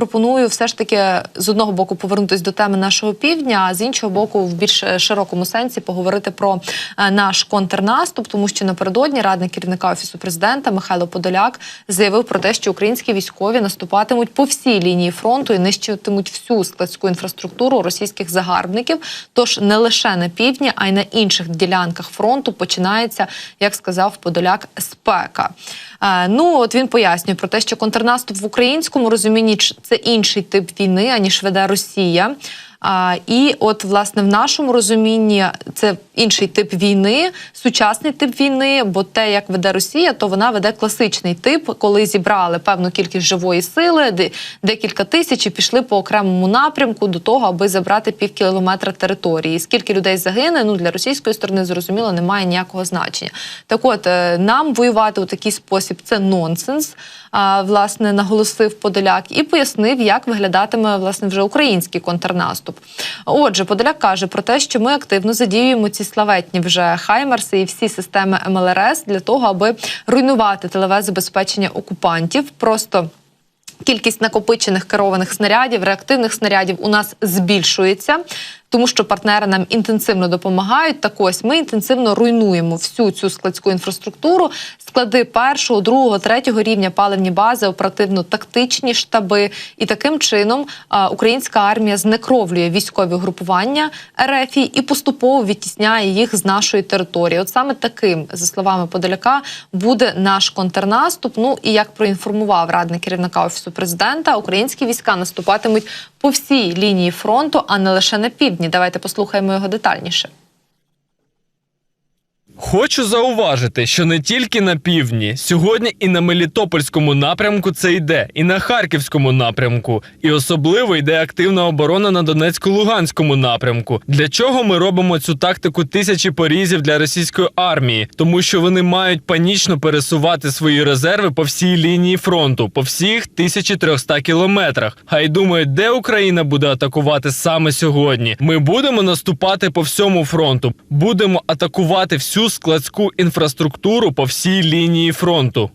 пропоную все ж таки з одного боку повернутися до теми нашого півдня, а з іншого боку, в більш е, широкому сенсі поговорити про е, наш контрнаступ, тому що напередодні радник керівника офісу президента Михайло Подоляк заявив про те, що українські військові наступатимуть по всій лінії фронту і нищитимуть всю складську інфраструктуру російських загарбників. Тож не лише на півдні, а й на інших ділянках фронту починається, як сказав Подоляк, спека. Е, Ну от він пояснює про те, що контрнаступ в українському розумінні це інший тип війни, аніж веде Росія. А, і от власне в нашому розумінні це інший тип війни, сучасний тип війни. Бо те, як веде Росія, то вона веде класичний тип, коли зібрали певну кількість живої сили, де- декілька тисяч і пішли по окремому напрямку до того, аби забрати пів кілометра території. Скільки людей загине, ну для російської сторони зрозуміло, немає ніякого значення. Так, от е, нам воювати у такий спосіб це нонсенс. А, власне наголосив Подоляк і пояснив, як виглядатиме власне вже український контрнаступ. Отже, Подоляк каже про те, що ми активно задіюємо ці славетні вже хаймерси і всі системи МЛРС для того, аби руйнувати тилове забезпечення окупантів. Просто Кількість накопичених керованих снарядів, реактивних снарядів у нас збільшується, тому що партнери нам інтенсивно допомагають. Так ось ми інтенсивно руйнуємо всю цю складську інфраструктуру, склади першого, другого, третього рівня паливні бази, оперативно-тактичні штаби. І таким чином українська армія знекровлює військові групування РФ і поступово відтісняє їх з нашої території. От саме таким, за словами Подоляка, буде наш контрнаступ. Ну і як проінформував радник керівника офісу президента, українські війська наступатимуть по всій лінії фронту, а не лише на півдні. Давайте послухаємо його детальніше. Хочу зауважити, що не тільки на півдні, сьогодні і на Мелітопольському напрямку це йде, і на Харківському напрямку, і особливо йде активна оборона на Донецько-Луганському напрямку. Для чого ми робимо цю тактику тисячі порізів для російської армії? Тому що вони мають панічно пересувати свої резерви по всій лінії фронту, по всіх 1300 кілометрах. Хай думають, де Україна буде атакувати саме сьогодні. Ми будемо наступати по всьому фронту, будемо атакувати всю складську інфраструктуру по всій лінії фронту.